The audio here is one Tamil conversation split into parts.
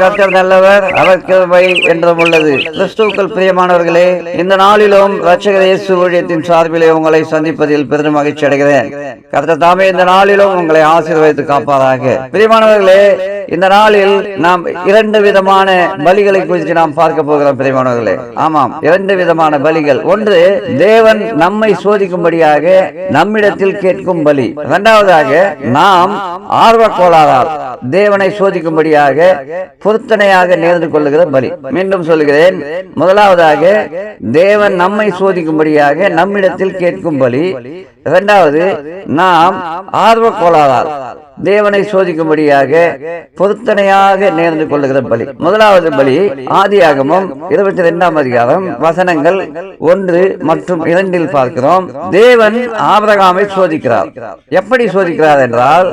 கர்த்தர் நல்லவர் அவர் கிருபை என்றும் உள்ளது. கிறிஸ்துவுக்கள் பிரியமானவர்களே இந்த நாளிலும் ரட்சகர் இயேசு ஊழியத்தின் சார்பிலே உங்களை சந்திப்பதில் பெரும் மகிழ்ச்சி அடைகிறேன். கர்த்தர் தாமே இந்த நாளிலும் உங்களை ஆசீர்வதித்து காப்பாராக. பிரியமானவர்களே இந்த நாளில் நாம் இரண்டு விதமான பலிகளை குறித்து நாம் பார்க்க போகிறோம் பிரியமானவர்களே. ஆமாம் இரண்டு விதமான பலிகள். ஒன்று தேவன் நம்மை சோதிக்கும்படியாக நம்மிடத்தில் கேட்கும் பலி. இரண்டாவதாக நாம் ஆர்வ கோளாறால் தேவனை சோதிக்கும்படியாக பொருத்தனையாக நேர்ந்து கொள்ளுகிற பலி. மீண்டும் சொல்லுகிறேன் முதலாவதாக தேவன் நம்மை சோதிக்கும்படியாக நம்மிடத்தில் கேட்கும் பலி. இரண்டாவது நாம் ஆர்வ கோளாறால் தேவனை சோதிக்கும்படியாக பொருத்தனையாக நேர்ந்து கொள்ளுகிற பலி. முதலாவது பலி ஆதியாகமும் இருபத்தி ரெண்டாம் அதிகாரம் வசனங்கள் ஒன்று மற்றும் இரண்டில் பார்க்கிறோம். தேவன் ஆபரகாமை சோதிக்கிறார். எப்படி சோதிக்கிறார் என்றால்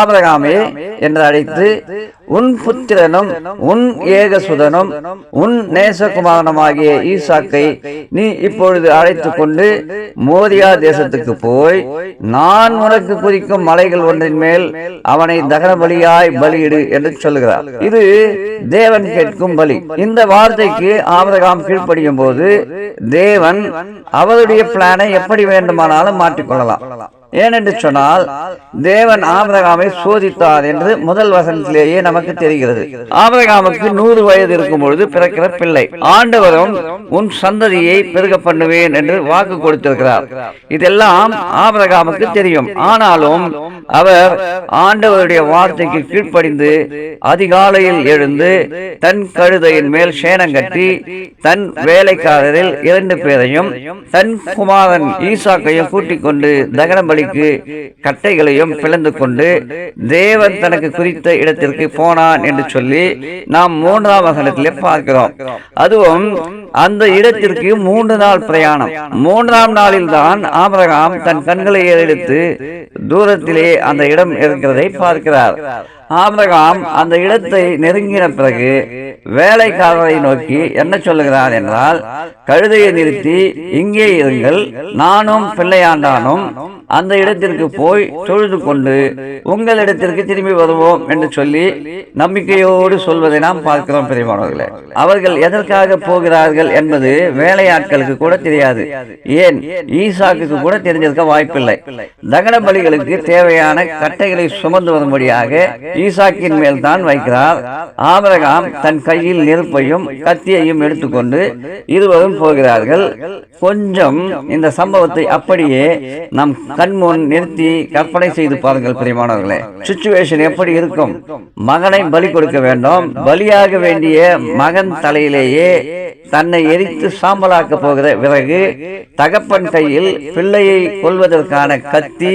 ஆபரகாமே என்று அழைத்து உன் புத்திரனும் உன் ஏகசுதனும் உன் நேசகுமாரனுமாகிய ஈசாக்கை நீ இப்பொழுது அழைத்து கொண்டு மோதியா தேசத்துக்கு போய் நான் உனக்கு குறிக்கும் மலைகள் ஒன்றின் மேல் அவனை தகன பலியாய் பலியிடு என்று சொல்லுகிறார். இது தேவன் கேட்கும் பலி. இந்த வார்த்தைக்கு ஆபிரகாம் கீழ்ப்படியும் போது தேவன் அவருடைய பிளானை எப்படி வேண்டுமானாலும் மாற்றிக்கொள்ளலாம். ஏனென்று சொன்னால் தேவன் ஆபிரகாமை சோதித்தார் என்று முதல் வசனத்திலேயே நமக்கு தெரிகிறது. ஆபிரகாமுக்கு நூறு வயது இருக்கும் பொழுது பிறக்கிற பிள்ளை. ஆண்டவரும் உன் சந்ததியை பெருக பண்ணுவேன் என்று வாக்கு கொடுத்திருக்கிறார். இதெல்லாம் ஆபிரகாமுக்கு தெரியும். ஆனாலும் அவர் ஆண்டவருடைய வார்த்தைக்கு கீழ்ப்படிந்து அதிகாலையில் எழுந்து தன் கழுதையின் மேல் சேனம் கட்டி தன் வேலைக்காரரில் இரண்டு பேரையும் தன் குமாரன் ஈசாக்கையும் கூட்டிக் கொண்டு தகனபலிக்கு கட்டைகளையும் பிளந்து கொண்டு தேவன் தனக்கு குறித்த இடத்திற்கு போனான் என்று சொல்லி நாம் மூன்றாம் வசனத்திலே பார்க்கிறோம். அதுவும் அந்த இடத்திற்கு மூன்று நாள் பிரயாணம். மூன்றாம் நாளில் தான் ஆபரகாம் தன் கண்களை எடுத்து தூரத்திலே அந்த இடம் இருக்கிறதை பார்க்கிறார் ஆபிரகாம் அந்த இடத்தை நெருங்கின பிறகு வேலைக்காரரை நோக்கி என்ன சொல்லுகிறார் என்றால் கழுதையை நிறுத்தி இங்கே இருங்கள். நானும் பிள்ளையாண்டானும். அந்த இடத்திற்கு போய் தொழுது கொண்டு உங்களிடத்திற்கு திரும்பி வருவோம் என்று சொல்லி நம்பிக்கையோடு சொல்வதை நாம் பார்க்கிறோம் பெரியமானவர்களே. அவர்கள் எதற்காக போகிறார்கள் என்பது வேலையாட்களுக்கு கூட தெரியாது. ஏன்? ஈசாக்கு கூட தெரிஞ்சிருக்க வாய்ப்பில்லை. தகன பலிகளுக்கு தேவையான கட்டைகளை சுமந்து வரும்படியாக ஈசாக்கின் மேல் தான் வைக்கிறார். ஆபரகாம் தன் கையில் நெருப்பையும் கத்தியையும் எடுத்துக்கொண்டு இருவரும் போகிறார்கள். கொஞ்சம் இந்த சம்பவத்தை அப்படியே நம் கண்முன் நிறுத்தி கற்பனை செய்து பாருங்கள் பிரியமானவர்களே. சுச்சுவேஷன் எப்படி இருக்கும்? மகனை பலி கொடுக்க வேண்டும். பலியாக வேண்டிய மகன் தலையிலேயே தன்னை எரித்து சாம்பலாக்க போகிற பிறகு தகப்பன் கையில் பிள்ளையை கொல்வதற்கான கத்தி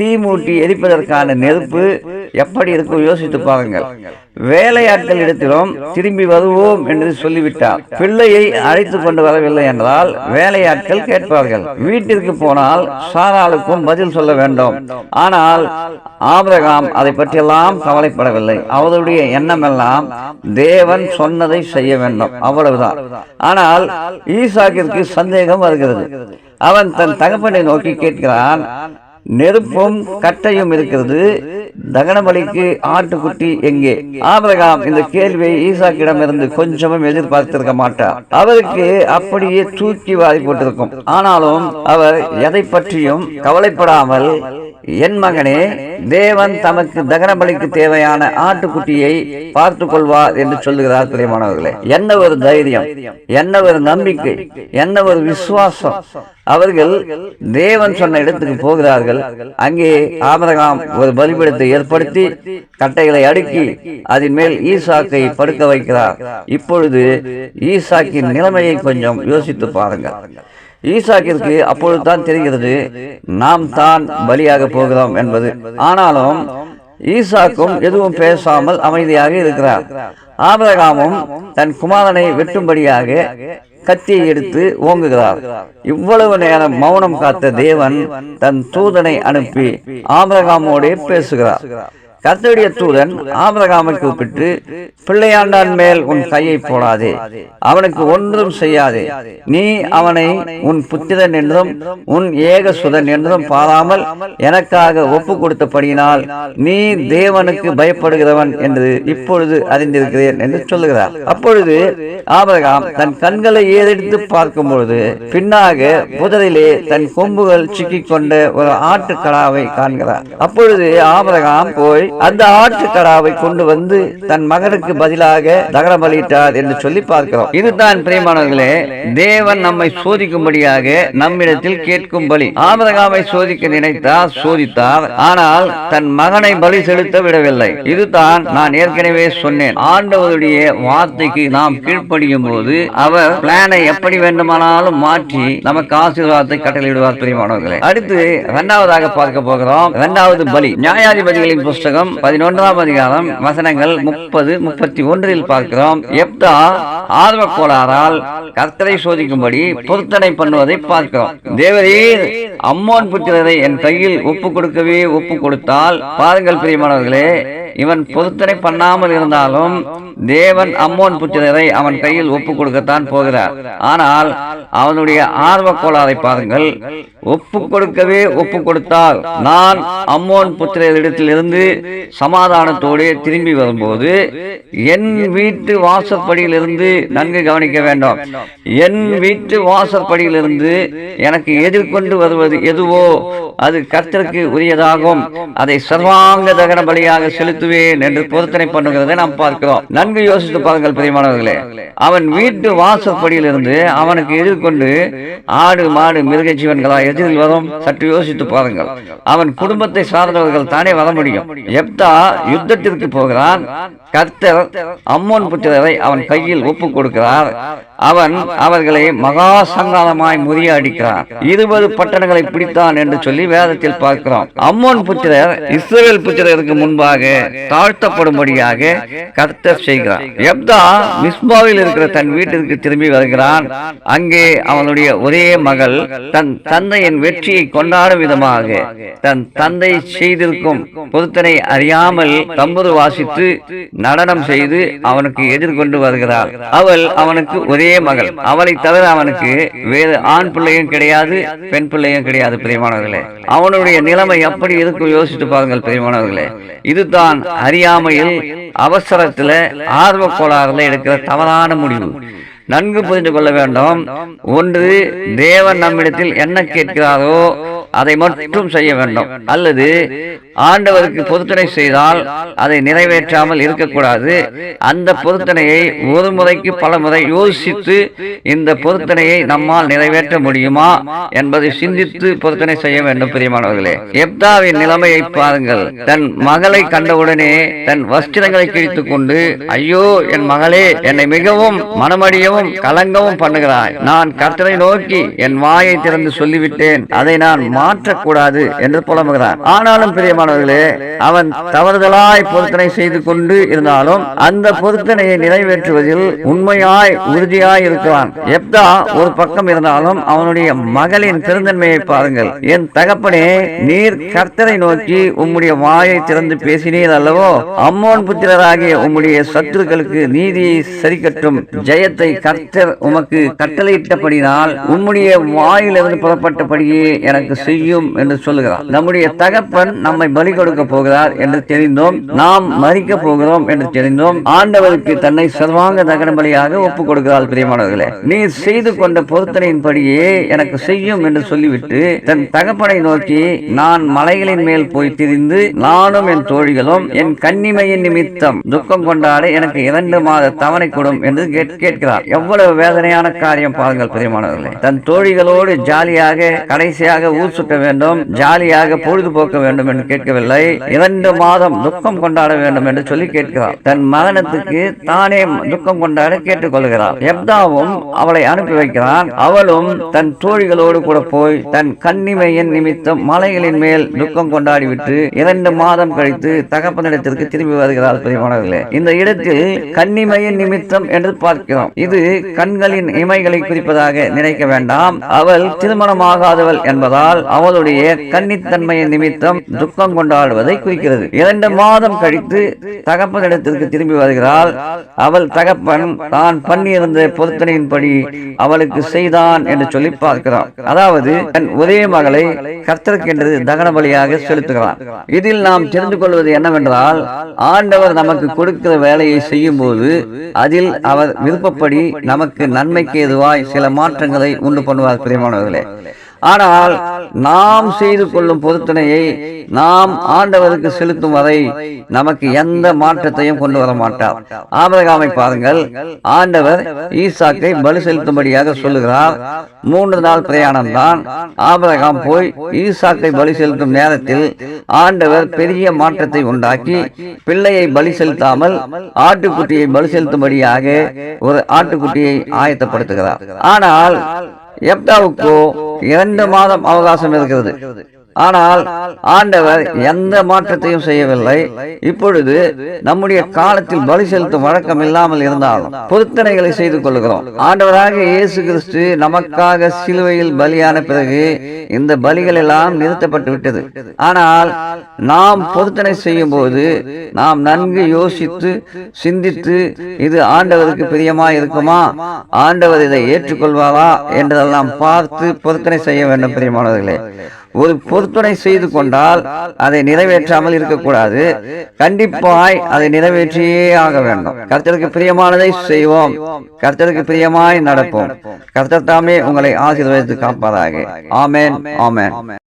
தீ மூட்டி எரிப்பதற்கான நெருப்பு எப்படி இருக்கும் யோசித்து பாருங்கள். வேலையாட்கள் இடத்திலும் திரும்பி வருவோம் என்று சொல்லிவிட்டார். பிள்ளையை அழைத்து கொண்டு வரவில்லை என்றால் வேலையாட்கள் கேட்பார்கள். வீட்டிற்கு போனால் சாராளுக்கும் பதில் சொல்ல வேண்டும். ஆனால் ஆபிரகாம் அதை பற்றியெல்லாம் கவலைப்படவில்லை. அவருடைய எண்ணமெல்லாம் தேவன் சொன்னதை செய்ய வேண்டும். அவ்வளவுதான். ஆனால் ஈசாக்கிற்கு சந்தேகம் வருகிறது. அவன் தன் தகப்பனை நோக்கி கேட்கிறான் நெருப்பும் கட்டையும் இருக்கிறது. தகனபலிக்கு ஆட்டுக்குட்டி எங்கே? ஆபிரகாம் இந்த கேள்வியை ஈசாக்கிடம் இருந்து கொஞ்சமும் எதிர்பார்த்திருக்க மாட்டார். அவருக்கு அப்படியே தூக்கி வாரி போட்டிருக்கும். ஆனாலும் அவர் எதை பற்றியும் கவலைப்படாமல் என் மகனே தேவன் தமக்கு தகனபலிக்கு தேவையான ஆட்டுக்குட்டியை பார்த்து கொள்வார் என்று சொல்லுகிறார் பிரியமானவர்களே. என்ன ஒரு தைரியம் என்ன ஒரு நம்பிக்கை என்ன ஒரு விசுவாசம். அவர்கள் தேவன் சொன்ன இடத்துக்கு போகிறார்கள். அங்கே ஆபரகாம் ஒரு பலிபீடத்தை ஏற்படுத்தி கட்டைகளை அடுக்கி அதன் மேல் ஈசாக்கை படுக்க வைக்கிறார். இப்பொழுது ஈசாக்கின் நிலைமையை கொஞ்சம் யோசித்து பாருங்கள். ஈசாக்கிற்கு அப்பொழுது தான் தெரிகிறது நாம் தான் பலியாக போகிறோம் என்பது. ஆனாலும் ஈசாக்கும் எதுவும் பேசாமல் அமைதியாக இருக்கிறார். ஆபிரகாமும் தன் குமாரனை வெட்டும்படியாக கத்தியை எடுத்து ஓங்குகிறார். இவ்வளவு நேரம் மௌனம் காத்த தேவன் தன் தூதனை அனுப்பி ஆபிரகாமோடே பேசுகிறார். கர்த்தருடைய தூதன் ஆபரகாமை கூப்பிட்டு பிள்ளையாண்டான் மேல் உன் கையை போடாதே அவனுக்கு ஒன்றும் செய்யாதே. நீ அவனை உன் புத்திரன் என்றும் உன் ஏக சுதன் என்றும் பாராமல் எனக்காக ஒப்பு கொடுத்தபடியினால் நீ தேவனுக்கு பயப்படுகிறவன் என்று இப்பொழுது அறிந்திருக்கிறேன் என்று சொல்லுகிறார். அப்பொழுது ஆபரகாம் தன் கண்களை ஏறெடுத்து பார்க்கும் பொழுது பின்னாக புதரிலே தன் கொம்புகள் சிக்கிக் கொண்ட ஒரு ஆட்டுக்கடாவை காண்கிறார். அப்பொழுது ஆபரகாம் போய் அந்த ஆட்டுக்கடாவை கொண்டு வந்து தன் மகனுக்கு பதிலாக தகரம் அளித்தார் என்று சொல்லி பார்க்கிறோம். இதுதான் பிரியமானவர்களே தேவன் நம்மை சோதிக்கும்படியாக நம்மிடத்தில் கேட்கும் பலி. ஆபிரகாமை சோதிக்க நினைத்தார் சோதித்தார் ஆனால் தன் மகனை பலி செலுத்த விடவில்லை. இதுதான் நான் ஏற்கனவே சொன்னேன். ஆண்டவருடைய வார்த்தைக்கு நாம் கீழ்ப்படியும் போது அவர் பிளானை எப்படி வேண்டுமானாலும் மாற்றி நமக்கு ஆசீர்வாதத்தை கட்டளையிடுவார் பிரியமானவர்களே. அடுத்து இரண்டாவதாக பார்க்க போகிறோம். இரண்டாவது பலி. நியாயாதிபதிகளின் புஸ்தகம் பதினொன்றாம் அதிகாரம் வசனங்கள் முப்பது முப்பத்தி ஒன்றில் பார்க்கிறோம். எப்தா ஆர்வ கோளாறால் கர்த்தரை சோதிக்கும்படி பொருத்தனை பண்ணுவதை பார்க்கிறோம். தேவரீர் அம்மோன் புத்திரரை என் கையில் ஒப்பு கொடுக்கவே ஒப்பு கொடுத்தால் பாருங்கள் பிரியமானவர்களே இவன் பொருத்தனை பண்ணாமல் இருந்தாலும் தேவன் அம்மோன் புத்திரரை அவன் கையில் ஒப்பு கொடுக்கத்தான் போகிறார். ஆனால் அவனுடைய ஆர்வ கோளாறை பாருங்கள். ஒப்பு கொடுக்கவே ஒப்பு கொடுத்தால் நான் அம்மோன் புத்திரரிடத்திலிருந்து சமாதானத்தோடு திரும்பி வரும்போது என் வீட்டு வாசற்படியிலிருந்து நன்கு கவனிக்க வேண்டும். என் வீட்டு வாசற்படியிலிருந்து எனக்கு எதிர்கொண்டு வருவது எதுவோ அது கர்த்தருக்கு உரியதாகும். அதை சர்வாங்க தகன பலியாக செலுத்துவேன் என்று பொருத்தனை பண்ணுகிறதை நாம் பார்க்கிறோம். நன்கு யோசித்து பாருங்கள் பிரியமானவர்களே. அவன் வீட்டு வாசற்படியிலிருந்து அவனுக்கு எதிர்கொண்டு ஆடு மாடு மிருக ஜீவன்களா எதிரில் வரும். சற்று யோசித்து பாருங்கள். அவன் குடும்பத்தை சார்ந்தவர்கள் தானே வர முடியும். எப்தா யுத்தத்திற்கு போகிறான். கர்த்தர் அம்மோன் புத்திரரை அவன் கையில் ஒப்பு கொடுக்கிறார். அவன் அவர்களை மகா சங்காலமாய் முறியடிக்கிறான். இருபது பட்டணங்களை பிடித்தான் என்று சொல்லி வேதத்தில் பார்க்கிறோம். அம்மோன் புத்திரர் இஸ்ரேல் புத்திரருக்கு முன்பாக தாழ்த்தப்படும்படியாக கர்த்தர் செய்கிறார். எப்தா மிஸ்பாவில் இருக்கிற தன் வீட்டிற்கு திரும்பி வருகிறான். அங்கே அவனுடைய ஒரே மகள் தன் தந்தையின் வெற்றியை கொண்டாடும் விதமாக தன் தந்தை செய்திருக்கும் பொருத்தனை அறியாமல் தம்புரு வாசித்து நடனம் செய்து அவனுக்கு எதிர்கொண்டு வருகிறாள். அவள் அவனுக்கு ஒரே மகள். அவளை தவிர அவனுக்கு வேறு ஆண் பிள்ளையும் கிடையாது பெண் பிள்ளையும் கிடையாது பிரியமானவர்களே. அவனுடைய நிலைமை எப்படி இருக்கும் யோசித்து பாருங்கள் பிரியமானவர்களே. இதுதான் அறியாமையில் அவசரத்துல ஆர்வ கோளாறுல எடுக்கிற தவறான முடிவு. நன்கு புரிந்து கொள்ள வேண்டும். ஒன்று தேவன் நம்மிடத்தில் என்ன கேட்கிறாரோ அதை மட்டும் செய்ய வேண்டும். அல்லது ஆண்டவருக்கு பொருத்தனை செய்தால் அதை நிறைவேற்றாமல் இருக்கக்கூடாது. அந்த பொருத்தனையை ஒரு முறைக்கு பல முறை யோசித்து இந்த பொருத்தனையை நம்மால் நிறைவேற்ற முடியுமா என்பதை சிந்தித்து பொருத்தனை செய்ய வேண்டும் பிரியமானவர்களே. எப்தாவின் நிலைமையை பாருங்கள். தன் மகளை கண்டவுடனே தன் வஸ்திரங்களை கிழித்துக் கொண்டு ஐயோ என் மகளே என்னை மிகவும் மனமடியவும் கலங்கவும் பண்ணுகிறாய். நான் கர்த்தரை நோக்கி என் வாயை திறந்து சொல்லிவிட்டேன். அதை நான் மாற்றக்கூடாது என்று புலம்புகிறான் ஆனாலும் பிரியமானவர்களே அவன் தவறுதலாய் பொருத்தனை செய்து கொண்டு இருந்தாலும் அந்த பொருத்தனையை நிறைவேற்றுவதில் உண்மையாய் உறுதியாய் இருக்கிறான். எப்தா ஒரு பக்கம் இருந்தாலும் அவனுடைய மகளின் பெருந்தன்மையை பாருங்கள். என் தகப்பனே நீர் கர்த்தரை நோக்கி உம்முடைய வாயை திறந்து பேசினீர் அல்லவோ? அம்மோன் புத்திரராகிய உம்முடைய சத்துருக்களுக்கு நீதியை சரிக்கட்டும். ஜெயத்தை கர்த்தர் உமக்கு கட்டளையிட்டபடினால் உம்முடைய வாயிலிருந்து புறப்பட்டபடியே எனக்கு செய்யும் என்று சொல்லுகிறார் நம்முடைய தகப்பன் நம்மை பலி கொடுக்க போகிறார் என்று தெரிந்தோம். நாம் மறிக்க போகிறோம் என்று தெரிந்தோம். ஆண்டவருக்கு தன்னை சர்வாங்க தகன பலியாக ஒப்புக் கொடுக்கிறார் பிரியமானவர்களே. நீ செய்து கொண்ட பொருத்தனையின்படியே எனக்கு செய்யும் என்று சொல்லிவிட்டு தன் தகப்பனை நோக்கி நான் மலைகளின் மேல் போய் திரிந்து நானும் என் தோழிகளும் என் கன்னிமையின் நிமித்தம் துக்கம் கொண்டாட எனக்கு இரண்டு மாத தவணை கொடும் என்று கேட்கிறார். எவ்வளவு வேதனையான காரியம் பாருங்கள் பிரியமானவர்களே. தன் தோழிகளோடு ஜாலியாக கடைசியாக ஊசு சுட்ட வேண்டும் ஜாலியாக பொழுதுபோக்க வேண்டும் என்று கேட்கவில்லை. இரண்டு மாதம் துக்கம் கொண்டாட வேண்டும் என்று சொல்லி கேட்கிறார். தன் மகனத்துக்கு தானே துக்கம் கொண்டாட கேட்டுக்கொள்கிறார். எப்தாவும் அவளை அனுப்பி வைக்கிறான். அவளும் தன் தோழிகளோடு கூட போய் தன் கன்னிமையின் நிமித்தம் மலைகளின் மேல் துக்கம் கொண்டாடிவிட்டு இரண்டு மாதம் கழித்து தகப்பனிடத்திற்கு திரும்பி வருகிறார் பிரியமானவர்களே. இந்த இடத்தில் கன்னிமையின் நிமித்தம் என்று பார்க்கிறோம். இது கண்களின் இமைகளை குறிப்பதாக நினைக்க வேண்டாம். அவள் திருமணமாகாதவள் என்பதால் அவளுடைய கன்னித்தன்மையை நிமித்தம் துக்கம் கொண்டாடுவதை குறிக்கிறது. இரண்டு மாதம் கழித்து தகப்பனிடத்திற்கு திரும்பி வருகிறாள். அவள் தகப்பன் தான் பண்ணியிருந்த பொருத்தனையின்படி அவளுக்கு செய்தான் என்று சொல்லி பார்க்கிறான். அதாவது தன் ஒரே மகளை கர்த்தருக்கென்று தகன பலியாக செலுத்துகிறான். இதில் நாம் தெரிந்து கொள்வது என்னவென்றால் ஆண்டவர் நமக்கு கொடுக்கிற வேலையை செய்யும் போது அதில் அவர் விருப்பப்படி நமக்கு நன்மைக்கு எதுவாய் சில மாற்றங்களை உண்டு பண்ணுவார் பிரியமானவர்களே. ஆனால் நாம் செய்து கொள்ளும் பொருத்தனையை நாம் ஆண்டவருக்கு செலுத்தும் வரை நமக்கு எந்த மாற்றத்தையும் கொண்டு வர மாட்டார். ஆபிரகாமை பாருங்கள். ஆண்டவர் ஈசாக்கை பலி செலுத்தும்படியாக சொல்லுகிறார். மூன்று நாள் பிரயாணம் தான் ஆபிரகாம் போய் ஈசாக்கை பலி செலுத்தும் நேரத்தில் ஆண்டவர் பெரிய மாற்றத்தை உண்டாக்கி பிள்ளையை பலி செலுத்தாமல் ஆட்டுக்குட்டியை பலி செலுத்தும்படியாக ஒரு ஆட்டுக்குட்டியை ஆயத்தப்படுத்துகிறார். ஆனால் எப்டாவுக்கு இரண்டு மாதம் அவகாசம் இருக்கிறது. ஆனால் ஆண்டவர் எந்த மாற்றத்தையும் செய்யவில்லை. இப்பொழுது நம்முடைய காலத்தில் பலி செலுத்தும் வழக்கம் இல்லாமல் இருந்தாலும் பொருத்தனைகளை செய்து கொள்கிறோம். ஆண்டவராக இயேசு கிறிஸ்து நமக்காக சிலுவையில் பலியான பிறகு இந்த பலிகள் எல்லாம் நிறுத்தப்பட்டு விட்டது. ஆனால் நாம் பொருத்தனை செய்யும் போது நாம் நன்கு யோசித்து சிந்தித்து இது ஆண்டவருக்கு பிரியமா இருக்குமா? ஆண்டவர் இதை ஏற்றுக்கொள்வாரா? என்றதெல்லாம் பார்த்து பொருத்தனை செய்ய வேண்டும் பிரியமானவர்களே. ஒரு பொறுத்துணை செய்து கொண்டால் அதை நிறைவேற்றாமல் இருக்கக்கூடாது. கண்டிப்பாய் அதை நிறைவேற்றியே ஆக வேண்டும். கர்த்தருக்கு பிரியமானதை செய்வோம். கர்த்தருக்கு பிரியமாய் நடப்போம். கர்த்தர் தாமே உங்களை ஆசீர்வதித்து காப்பதாக ஆமேன். ஆமேன்.